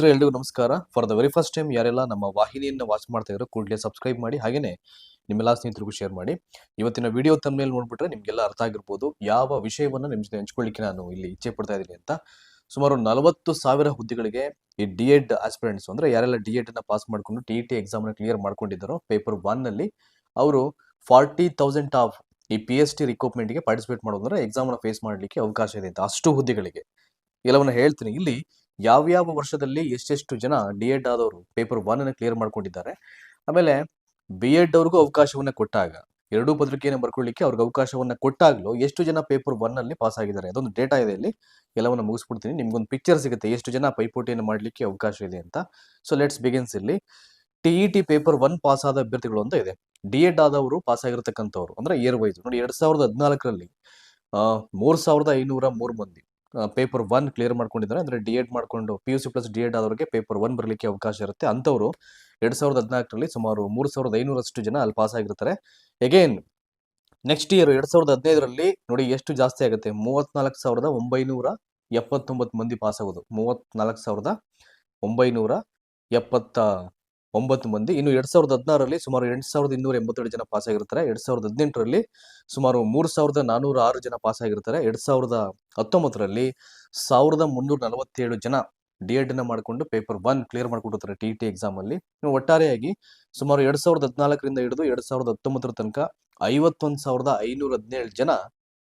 ಸ್ನೇಹಿತರೆ, ಎಲ್ರಿಗೂ ನಮಸ್ಕಾರ. For the very first time ಯಾರೆಲ್ಲ ನಮ್ಮ ವಾಹಿನಿಯನ್ನು ವಾಚ್ ಮಾಡ್ತಾ ಇದ್ರು ಕೂಡಲೇ ಸಬ್ಸ್ಕ್ರೈಬ್ ಮಾಡಿ ಹಾಗೆಯೇ ನಿಮ್ಮೆಲ್ಲ ಸ್ನೇಹಿತರಿಗೂ ಶೇರ್ ಮಾಡಿ. ಇವತ್ತಿನ ವಿಡಿಯೋ ತಮ್ಮನೇಲಿ ನೋಡ್ಬಿಟ್ರೆ ನಿಮಗೆಲ್ಲ ಅರ್ಥ ಆಗಿರ್ಬೋದು ಯಾವ ವಿಷಯವನ್ನು ನಿಮ್ಮ ಜೊತೆ ಹಂಚ್ಕೊಳ್ಳಿಕ್ಕೆ ನಾನು ಇಲ್ಲಿ ಇಚ್ಛೆ ಪಡ್ತಾ ಇದ್ದೀನಿ ಅಂತ. ಸುಮಾರು ನಲವತ್ತು ಸಾವಿರ ಹುದ್ದೆಗಳಿಗೆ ಈ ಡಿ ಎಡ್ ಆಸ್ಪಿರೆಂಟ್ಸ್ ಅಂದ್ರೆ ಯಾರೆಲ್ಲ ಡಿ ಎಡ್ ಅನ್ನ ಪಾಸ್ ಮಾಡ್ಕೊಂಡು ಟಿ ಟಿ ಎಕ್ಸಾಮ್ನ ಕ್ಲಿಯರ್ ಮಾಡ್ಕೊಂಡಿದ್ದಾರೋ ಪೇಪರ್ ಒನ್ನಲ್ಲಿ ಅವರು ಫಾರ್ಟಿ ತೌಸಂಡ್ ಆಫ್ ಈ ಪಿ ಎಸ್ ಟಿ ರಿಕ್ವೈರ್ಮೆಂಟ್ಗೆ ಪಾರ್ಟಿಸಿಪೇಟ್ ಮಾಡೋದಂದ್ರೆ ಎಕ್ಸಾಮ್ನ ಫೇಸ್ ಮಾಡ್ಲಿಕ್ಕೆ ಅವಕಾಶ ಇದೆ ಅಂತ. ಅಷ್ಟು ಹುದ್ದೆಗಳಿಗೆ. ಎಲ್ಲವನ್ನ ಹೇಳ್ತೀನಿ. ಇಲ್ಲಿ ಯಾವ್ಯಾವ ವರ್ಷದಲ್ಲಿ ಎಷ್ಟೆಷ್ಟು ಜನ ಡಿ ಎಡ್ ಆದವರು ಪೇಪರ್ ಒನ್ ಅನ್ನು ಕ್ಲಿಯರ್ ಮಾಡ್ಕೊಂಡಿದ್ದಾರೆ. ಆಮೇಲೆ ಬಿ ಎಡ್ ಅವ್ರಿಗೂ ಅವಕಾಶವನ್ನ ಕೊಟ್ಟಾಗ, ಎರಡೂ ಪತ್ರಿಕೆಯನ್ನು ಬರ್ಕೊಳ್ಳಿಕ್ಕೆ ಅವ್ರಿಗೆ ಅವಕಾಶವನ್ನ ಕೊಟ್ಟಾಗ್ಲೂ ಎಷ್ಟು ಜನ ಪೇಪರ್ ಒನ್ ಅಲ್ಲಿ ಪಾಸ್ ಆಗಿದ್ದಾರೆ? ಅದೊಂದು ಡೇಟಾ ಇದೆ ಇಲ್ಲಿ. ಎಲ್ಲವನ್ನು ಮುಗಿಸ್ಬಿಡ್ತೀನಿ. ನಿಮ್ಗೊಂದು ಪಿಕ್ಚರ್ ಸಿಗುತ್ತೆ. ಎಷ್ಟು ಜನ ಪೈಪೋಟಿಯನ್ನು ಮಾಡ್ಲಿಕ್ಕೆ ಅವಕಾಶ ಇದೆ ಅಂತ. ಸೊ ಲೆಟ್ಸ್ ಬಿಗಿನ್ಸ್ ಇಲ್ಲಿ. T E T paper one pass ಆದ ಅಭ್ಯರ್ಥಿಗಳು ಅಂತ ಇದೆ. ಡಿ ಎಡ್ ಆದವರು ಪಾಸ್ ಆಗಿರತಕ್ಕಂಥವ್ರು. ಅಂದ್ರೆ ಇಯರ್ ವೈಸ್ ನೋಡಿ, ಎರಡ್ ಸಾವಿರದ ಹದಿನಾಲ್ಕರಲ್ಲಿ ಮೂರ್ ಸಾವಿರದ ಐನೂರ ಮೂರು ಮಂದಿ. ಪೇಪರ್ ಒನ್ ಕ್ಲಿಯರ್ ಮಾಡ್ಕೊಂಡಿದ್ದಾರೆ. ಅಂದ್ರೆ ಡಿ ಎಡ್ ಮಾಡ್ಕೊಂಡು P U C plus D Ed ಆದವರಿಗೆ paper one ಬರಲಿಕ್ಕೆ ಅವಕಾಶ ಇರುತ್ತೆ. ಅಂಥವರು ಎರಡು ಸಾವಿರದ ಹದಿನಾಲ್ಕರಲ್ಲಿ ಸುಮಾರು ಮೂರು ಸಾವಿರದ ಐನೂರಷ್ಟು ಜನ ಅಲ್ಲಿ ಪಾಸ್ ಆಗಿರ್ತಾರೆ. ಎಗೇನ್ ನೆಕ್ಸ್ಟ್ ಇಯರ್ ಎರಡು ಸಾವಿರದ ಹದಿನೈದರಲ್ಲಿ ನೋಡಿ ಎಷ್ಟು ಜಾಸ್ತಿ ಆಗುತ್ತೆ. ಮೂವತ್ನಾಲ್ಕು ಸಾವಿರದ ಒಂಬೈನೂರ ಎಪ್ಪತ್ತೊಂಬತ್ತು ಮಂದಿ ಪಾಸ್ ಆಗೋದು. ಮೂವತ್ನಾಲ್ಕು ಸಾವಿರದ ಒಂಬೈನೂರ ಎಪ್ಪತ್ತ ಒಂಬತ್ತು ಮಂದಿ. ಇನ್ನು ಎರಡ್ ಸಾವಿರದ ಹದಿನಾರರಲ್ಲಿ ಸುಮಾರು ಎಂಟು ಸಾವಿರದ ಇನ್ನೂರ ಎಂಬತ್ತೆರಡು ಜನ ಪಾಸ್ ಆಗಿರ್ತಾರೆ. ಎರಡ್ ಸಾವಿರದ ಹದಿನೆಂಟರಲ್ಲಿ ಸುಮಾರು ಮೂರು ಸಾವಿರದ ನಾನೂರ ಆರು ಜನ ಪಾಸ್ ಆಗಿರ್ತಾರೆ. ಎರಡ್ ಸಾವಿರದ ಹತ್ತೊಂಬತ್ತರಲ್ಲಿ ಸಾವಿರದ ಮುನ್ನೂರ ನಲವತ್ತೇಳು ಜನ ಡಿ ಎಡ್ನ ಮಾಡಿಕೊಂಡು ಪೇಪರ್ ಒನ್ ಕ್ಲಿಯರ್ ಮಾಡ್ಕೊಂಡಿರ್ತಾರೆ ಟಿ ಟಿ ಎಕ್ಸಾಮ್ ಅಲ್ಲಿ. ಒಟ್ಟಾರೆಯಾಗಿ ಸುಮಾರು ಎರಡ್ ಸಾವಿರದ ಹದಿನಾಲ್ಕರಿಂದ ಹಿಡಿದು ಎರಡ್ ಸಾವಿರದ ಹತ್ತೊಂಬತ್ತರ ತನಕ ಐವತ್ತೊಂದು ಸಾವಿರದ ಐನೂರ ಹದಿನೇಳು ಜನ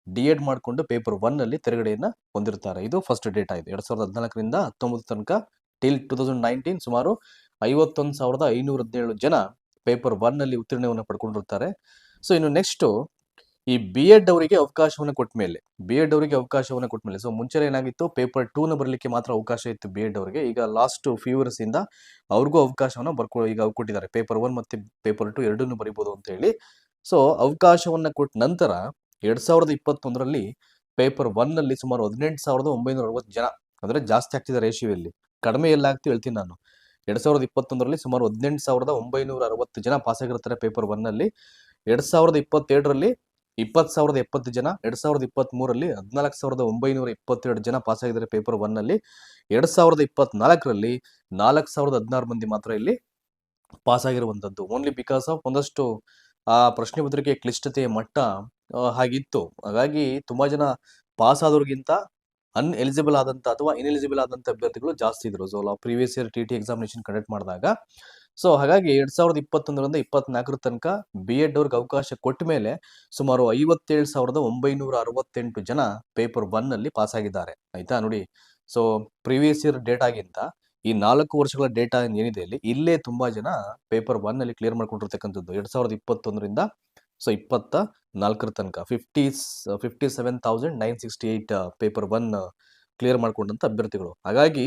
ಡಿ ಎಡ್ ಮಾಡಿಕೊಂಡು ಪೇಪರ್ ಒನ್ ಅಲ್ಲಿ ತೆರಗಡೆಯನ್ನ ಹೊಂದಿರ್ತಾರೆ. ಇದು ಫಸ್ಟ್ ಡೇಟ್ ಆಯಿತು ಎರಡ್ ಸಾವಿರದ ಹದಿನಾಲ್ಕರಿಂದ ಹತ್ತೊಂಬತ್ತು ತನಕ ಟಿಲ್ ಟೂ ತೌಸಂಡ್ ನೈನ್ಟೀನ್ ಸುಮಾರು ಐವತ್ತೊಂದು ಸಾವಿರದ ಐನೂರ ಹದಿನೇಳು ಜನ ಪೇಪರ್ ಒನ್ ಅಲ್ಲಿ ಉತ್ತೀರ್ಣವನ್ನು ಪಡ್ಕೊಂಡಿರ್ತಾರೆ. ಸೊ ಇನ್ನು ನೆಕ್ಸ್ಟ್ ಈ ಬಿ ಎಡ್ ಅವರಿಗೆ ಅವಕಾಶವನ್ನು ಕೊಟ್ಟ ಮೇಲೆ ಬಿ ಎಡ್ ಅವರಿಗೆ ಅವಕಾಶವನ್ನು ಕೊಟ್ಟ ಮೇಲೆ ಸೊ ಮುಂಚೆ ಏನಾಗಿತ್ತು ಪೇಪರ್ನ ಬರಲಿಕ್ಕೆ ಮಾತ್ರ ಅವಕಾಶ ಇತ್ತು ಬಿ ಎಡ್ ಅವರಿಗೆ. ಈಗ ಲಾಸ್ಟ್ ಫ್ಯೂ ಇಯರ್ಸ್ ಇಂದ ಅವ್ರಿಗೂ ಅವಕಾಶವನ್ನ ಬರ್ಕೊ, ಈಗ ಕೊಟ್ಟಿದ್ದಾರೆ. ಪೇಪರ್ ಒನ್ ಮತ್ತೆ ಪೇಪರ್ ಟು ಎರಡನ್ನೂ ಬರಿಬೋದು ಅಂತ ಹೇಳಿ. ಸೊ ಅವಕಾಶವನ್ನ ಕೊಟ್ಟ ನಂತರ ಎರಡ್ ಸಾವಿರದ ಇಪ್ಪತ್ತೊಂದರಲ್ಲಿ ಪೇಪರ್ ಒನ್ನಲ್ಲಿ ಸುಮಾರು ಹದಿನೆಂಟು ಸಾವಿರದ ಒಂಬೈನೂರ ಅರವತ್ತು ಜನ, ಅಂದ್ರೆ ಜಾಸ್ತಿ ಆಗ್ತಿದೆ ರೇಷಿಯೋ ಇಲ್ಲಿ ಕಡಿಮೆ ಎಲ್ಲ ಆಗ್ತಿ ಹೇಳ್ತೀನಿ ನಾನು. ಎರಡ್ ಸಾವಿರದ ಇಪ್ಪತ್ತೊಂದರಲ್ಲಿ ಸುಮಾರು ಹದಿನೆಂಟು ಸಾವಿರದ ಒಂಬೈನೂರ ಅರವತ್ತು ಜನ ಪಾಸಾಗಿರ್ತಾರೆ ಪೇಪರ್ ಒನ್ನಲ್ಲಿ ಎರಡು ಸಾವಿರದ ಇಪ್ಪತ್ತೆರಡರಲ್ಲಿ ಇಪ್ಪತ್ತು ಸಾವಿರದ ಎಪ್ಪತ್ತು ಜನ, ಎರಡ್ ಸಾವಿರದ ಇಪ್ಪತ್ತ್ ಮೂರಲ್ಲಿ ಹದಿನಾಲ್ಕು ಸಾವಿರದ ಒಂಬೈನೂರ ಇಪ್ಪತ್ತೆರಡು ಜನ ಪಾಸ್ ಆಗಿದ್ದಾರೆ ಪೇಪರ್ ಒನ್ನಲ್ಲಿ ಎರಡು ಸಾವಿರದ ಇಪ್ಪತ್ನಾಲ್ಕರಲ್ಲಿ ನಾಲ್ಕು ಸಾವಿರದ ಹದಿನಾರು ಮಂದಿ ಮಾತ್ರ ಇಲ್ಲಿ ಪಾಸ್ ಆಗಿರುವಂತದ್ದು ಓನ್ಲಿ ಬಿಕಾಸ್ ಆಫ್ ಒಂದಷ್ಟು, ಆ ಪ್ರಶ್ನೆ ಪತ್ರಿಕೆ ಕ್ಲಿಷ್ಟತೆಯ ಮಟ್ಟ ಹಾಗಿತ್ತು. ಹಾಗಾಗಿ ತುಂಬಾ ಜನ ಪಾಸ್ ಆದವ್ರಿಗಿಂತ ಅನ್ ಆದಂಥ ಅಥವಾ ಇನ್ಎಲಿಜಿಬಲ್ ಆದಂಥ ಅಭ್ಯರ್ಥಿಗಳು ಜಾಸ್ತಿ ಇದ್ರು. So previous year T T examination conduct ಮಾಡಿದಾಗ ಸೊ ಹಾಗಾಗಿ ಎರಡ್ ಸಾವಿರದ ಇಪ್ಪತ್ತೊಂದರಿಂದ ಇಪ್ಪತ್ನಾಲ್ಕರ ತನಕ ಬಿ ಎಡ್ ಅವ್ರಿಗೆ ಅವಕಾಶ ಕೊಟ್ಟ ಮೇಲೆ ಸುಮಾರು ಐವತ್ತೇಳು ಸಾವಿರದ ಒಂಬೈನೂರ ಅರವತ್ತೆಂಟು ಜನ ಪೇಪರ್ ಒನ್ ಅಲ್ಲಿ ಪಾಸ್ ಆಗಿದ್ದಾರೆ. ಆಯ್ತಾ? ನೋಡಿ. ಸೊ ಪ್ರೀವಿಯಸ್ ಇಯರ್ ಡೇಟಾಗಿಂತ ಈ ನಾಲ್ಕು ವರ್ಷಗಳ ಡೇಟಾ ಏನಿದೆ ಇಲ್ಲಿ, ಇಲ್ಲೇ ತುಂಬಾ ಜನ ಪೇಪರ್ ಒನ್ ಅಲ್ಲಿ ಕ್ಲಿಯರ್ ಮಾಡ್ಕೊಂಡಿರ್ತಕ್ಕಂಥದ್ದು. ಎರಡ್ ಸಾವಿರದ ಇಪ್ಪತ್ತೊಂದರಿಂದ ಸೊ ಇಪ್ಪತ್ತ ನಾಲ್ಕರ ತನಕ. Fifty fifty seven thousand nine sixty eight paper one clear ಮಾಡ್ಕೊಂಡಂತ ಅಭ್ಯರ್ಥಿಗಳು. ಹಾಗಾಗಿ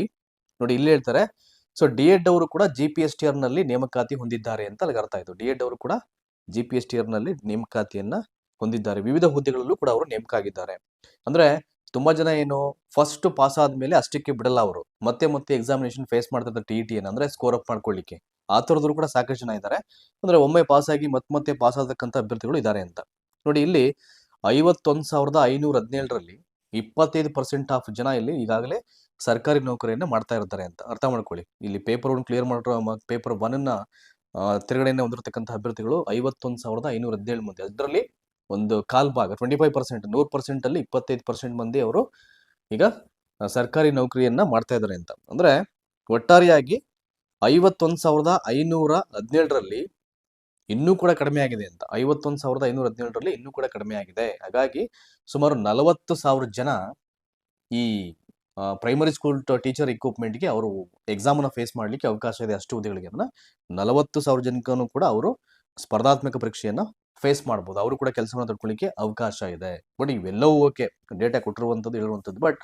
ನೋಡಿ ಇಲ್ಲಿ ಹೇಳ್ತಾರೆ ಸೊ ಡಿ ಎಡ್ ಅವರು ಕೂಡ ಜಿ ಪಿ ಎಸ್ ಟಿ ಆರ್ನಲ್ಲಿ ನೇಮಕಾತಿ ಹೊಂದಿದ್ದಾರೆ ಅಂತ ಅಲ್ಲಿಗೆ ಅರ್ಥ ಆಯಿತು. ಡಿ ಎಡ್ ಅವರು ಕೂಡ ಜಿ ಪಿ ಎಸ್ ಟಿ ಆರ್ನಲ್ಲಿ ನೇಮಕಾತಿಯನ್ನು ಹೊಂದಿದ್ದಾರೆ. ವಿವಿಧ ಹುದ್ದೆಗಳಲ್ಲೂ ಕೂಡ ಅವರು ನೇಮಕ ಆಗಿದ್ದಾರೆ ಅಂದ್ರೆ ತುಂಬ ಜನ ಏನು ಫಸ್ಟ್ ಪಾಸ್ ಆದಮೇಲೆ ಅಷ್ಟಕ್ಕೆ ಬಿಡಲ್ಲ ಅವರು. ಮತ್ತೆ ಮತ್ತೆ ಎಕ್ಸಾಮಿನೇಷನ್ ಫೇಸ್ ಮಾಡ್ತಿರ್ತಾರೆ ಟಿ ಟಿ ಅಂದರೆ ಸ್ಕೋರ್ ಅಪ್ ಮಾಡ್ಕೊಳ್ಳಿಕ್ಕೆ. ಆ ಥರದ್ರು ಕೂಡ ಸಾಕಷ್ಟು ಜನ ಇದ್ದಾರೆ. ಅಂದರೆ ಒಮ್ಮೆ ಪಾಸ್ ಆಗಿ ಮತ್ತೆ ಮತ್ತೆ ಪಾಸ್ ಆಗತಕ್ಕಂಥ ಅಭ್ಯರ್ಥಿಗಳು ಇದ್ದಾರೆ ಅಂತ. ನೋಡಿ ಇಲ್ಲಿ ಐವತ್ತೊಂದು ಸಾವಿರದ ಐನೂರ ಹದಿನೇಳರಲ್ಲಿ ಇಪ್ಪತ್ತೈದು ಪರ್ಸೆಂಟ್ ಆಫ್ ಜನ ಇಲ್ಲಿ ಈಗಾಗಲೇ ಸರ್ಕಾರಿ ನೌಕರಿಯನ್ನ ಮಾಡ್ತಾ ಇರ್ತಾರೆ ಅಂತ ಅರ್ಥ ಮಾಡ್ಕೊಳ್ಳಿ. ಇಲ್ಲಿ ಪೇಪರ್ ಒನ್ ಕ್ಲಿಯರ್ ಮಾಡಿರೋ ಪೇಪರ್ ಒನ್ ಅನ್ನ ಆ, ತಿರುಗಡೆಯನ್ನ ಹೊಂದಿರತಕ್ಕಂಥ ಅಭ್ಯರ್ಥಿಗಳು ಐವತ್ತೊಂದು ಸಾವಿರದ ಐನೂರ ಹದಿನೇಳು ಮಂದಿ. ಅದರಲ್ಲಿ ಒಂದು ಕಾಲ್ ಭಾಗ ಟ್ವೆಂಟಿ ಫೈವ್ ಪರ್ಸೆಂಟ್ ನೂರು ಪರ್ಸೆಂಟ್ ಅಲ್ಲಿ ಇಪ್ಪತ್ತೈದು ಪರ್ಸೆಂಟ್ ಮಂದಿ ಅವರು ಈಗ ಸರ್ಕಾರಿ ನೌಕರಿಯನ್ನ ಮಾಡ್ತಾ ಇದ್ದಾರೆ ಅಂತ. ಅಂದ್ರೆ ಒಟ್ಟಾರೆಯಾಗಿ ಐವತ್ತೊಂದು ಸಾವಿರದ ಐನೂರ ಹದಿನೇಳರಲ್ಲಿ ಇನ್ನೂ ಕೂಡ ಕಡಿಮೆ ಆಗಿದೆ ಅಂತ. ಐವತ್ತೊಂದು ಸಾವಿರದ ಐನೂರ ಹದಿನೇಳರಲ್ಲಿ ಇನ್ನೂ ಕೂಡ ಕಡಿಮೆ ಆಗಿದೆ. ಹಾಗಾಗಿ ಸುಮಾರು ನಲವತ್ತು ಸಾವಿರ ಜನ ಈ ಪ್ರೈಮರಿ ಸ್ಕೂಲ್ ಟೀಚರ್ ಇಕ್ವಿಪ್ಮೆಂಟ್ಗೆ ಅವರು ಎಕ್ಸಾಮನ್ನು ಫೇಸ್ ಮಾಡಲಿಕ್ಕೆ ಅವಕಾಶ ಇದೆ ಅಷ್ಟು ಹುದ್ದೆಗಳಿಗೆ. ಅಂದ್ರೆ ನಲವತ್ತು ಸಾವಿರ ಜನಕ್ಕೂ ಕೂಡ ಅವರು ಸ್ಪರ್ಧಾತ್ಮಕ ಪರೀಕ್ಷೆಯನ್ನು ಫೇಸ್ ಮಾಡ್ಬೋದು. ಅವರು ಕೂಡ ಕೆಲಸವನ್ನು ತಡ್ಕೊಳ್ಳಿಕ್ಕೆ ಅವಕಾಶ ಇದೆ. ಬಟ್ ಇವೆಲ್ಲವೂ ಓಕೆ ಡೇಟಾ ಕೊಟ್ಟಿರುವಂಥದ್ದು, ಹೇಳುವಂಥದ್ದು. ಬಟ್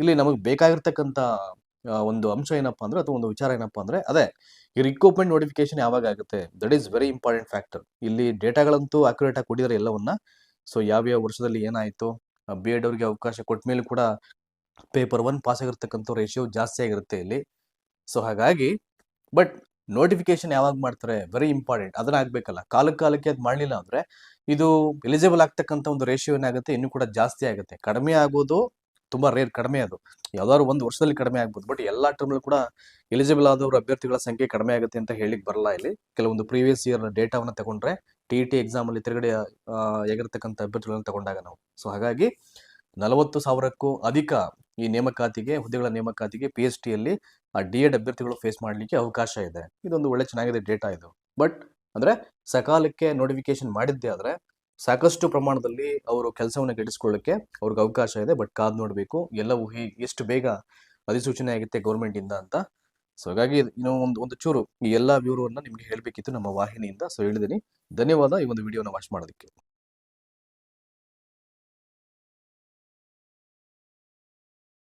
ಇಲ್ಲಿ ನಮಗೆ ಬೇಕಾಗಿರ್ತಕ್ಕಂಥ ಒಂದು ಅಂಶ ಏನಪ್ಪ ಅಂದರೆ ಅಥವಾ ಒಂದು ವಿಚಾರ ಏನಪ್ಪ ಅಂದರೆ, ಅದೇ ಈ ರಿಕ್ರೂಟ್ಮೆಂಟ್ ನೋಟಿಫಿಕೇಶನ್ ಯಾವಾಗ ಆಗುತ್ತೆ? That is very important factor ಇಲ್ಲಿ ಡೇಟಾಗಳಂತೂ ಆಗಿ ಕೊಟ್ಟಿದ್ದಾರೆ ಎಲ್ಲವನ್ನ. ಸೊ ಯಾವ್ಯಾವ ವರ್ಷದಲ್ಲಿ ಏನಾಯಿತು? ಬಿ ಎಡ್ ಅವರಿಗೆ ಅವಕಾಶ ಕೊಟ್ಟ ಮೇಲೆ ಕೂಡ ಪೇಪರ್ ಒನ್ ಪಾಸ್ ಆಗಿರ್ತಕ್ಕಂಥ ರೇಷಿಯೋ ಜಾಸ್ತಿ ಆಗಿರುತ್ತೆ ಇಲ್ಲಿ. ಸೊ ಹಾಗಾಗಿ ಬಟ್ ನೋಟಿಫಿಕೇಶನ್ ಯಾವಾಗ ಮಾಡ್ತಾರೆ? ವೆರಿ ಇಂಪಾರ್ಟೆಂಟ್ ಅದನ್ನ ಆಗ್ಬೇಕಲ್ಲ. ಕಾಲ ಕಾಲಕ್ಕೆ ಅದು ಮಾಡಲಿಲ್ಲ ಅಂದ್ರೆ, ಇದು ಎಲಿಜಿಬಲ್ ಆಗ್ತಕ್ಕಂಥ ಒಂದು ರೇಷಿಯೋ ಏನಾಗುತ್ತೆ? ಇನ್ನೂ ಕೂಡ ಜಾಸ್ತಿ ಆಗುತ್ತೆ. ಕಡಿಮೆ ಆಗೋದು ತುಂಬಾ ರೇರ್ ಕಡಿಮೆ ಅದು. ಯಾವ್ದಾದ್ರು ಒಂದು ವರ್ಷದಲ್ಲಿ ಕಡಿಮೆ ಆಗ್ಬೋದು. ಬಟ್ ಎಲ್ಲಾ ಟರ್ಮ್ಗಳು ಕೂಡ ಎಲಿಜಿಬಲ್ ಆದವರು ಅಭ್ಯರ್ಥಿಗಳ ಸಂಖ್ಯೆ ಕಡಿಮೆ ಆಗುತ್ತೆ ಅಂತ ಹೇಳಿಕ್ ಬರಲ್ಲ ಇಲ್ಲಿ. ಕೆಲವೊಂದು ಪ್ರೀವಿಯಸ್ ಇಯರ್ ಡೇಟಾವನ್ನ ತಗೊಂಡ್ರೆ ಟಿ ಟಿ ಎಕ್ಸಾಮಲ್ಲಿ ತಿರುಗಡೆ ಆಗಿರ್ತಕ್ಕಂಥ ಅಭ್ಯರ್ಥಿಗಳನ್ನ ತಗೊಂಡಾಗ ನಾವು. ಸೊ ಹಾಗಾಗಿ ನಲವತ್ತು ಸಾವಿರಕ್ಕೂ ಅಧಿಕ ಈ ನೇಮಕಾತಿಗೆ, ಹುದ್ದೆಗಳ ನೇಮಕಾತಿಗೆ ಪಿ ಎಚ್ ಟಿಯಲ್ಲಿ ಆ ಡಿ ಎಡ್ ಅಭ್ಯರ್ಥಿಗಳು ಫೇಸ್ ಮಾಡಲಿಕ್ಕೆ ಅವಕಾಶ ಇದೆ. ಇದೊಂದು ಒಳ್ಳೆ ಚೆನ್ನಾಗಿದೆ ಡೇಟಾ ಇದು. ಬಟ್ ಅಂದ್ರೆ ಸಕಾಲಕ್ಕೆ ನೋಟಿಫಿಕೇಶನ್ ಮಾಡಿದ್ದೆ ಆದ್ರೆ ಸಾಕಷ್ಟು ಪ್ರಮಾಣದಲ್ಲಿ ಅವರು ಕೆಲಸವನ್ನು ಗಿಟ್ಟಿಸ್ಕೊಳ್ಳಿಕ್ಕೆ ಅವ್ರಿಗೆ ಅವಕಾಶ ಇದೆ, ಬಟ್ ಕಾದು ನೋಡಬೇಕು ಎಲ್ಲವೂ ಹೀ ಎಷ್ಟು ಬೇಗ ಅಧಿಸೂಚನೆ ಆಗುತ್ತೆ ಗೌರ್ಮೆಂಟ್ ಇಂದ ಅಂತ. ಸೊ ಹಾಗಾಗಿ ಇನ್ನೂ ಒಂದು ಒಂದು ಚೂರು ಈ ಎಲ್ಲಾ ವಿವರವನ್ನು ನಿಮಗೆ ಹೇಳಬೇಕಿತ್ತು ನಮ್ಮ ವಾಹಿನಿಯಿಂದ. ಸೊ ಹೇಳಿದ್ದೀನಿ ಧನ್ಯವಾದ ಈ ಒಂದು ವಿಡಿಯೋನ ವಾಚ್ ಮಾಡೋದಕ್ಕೆ.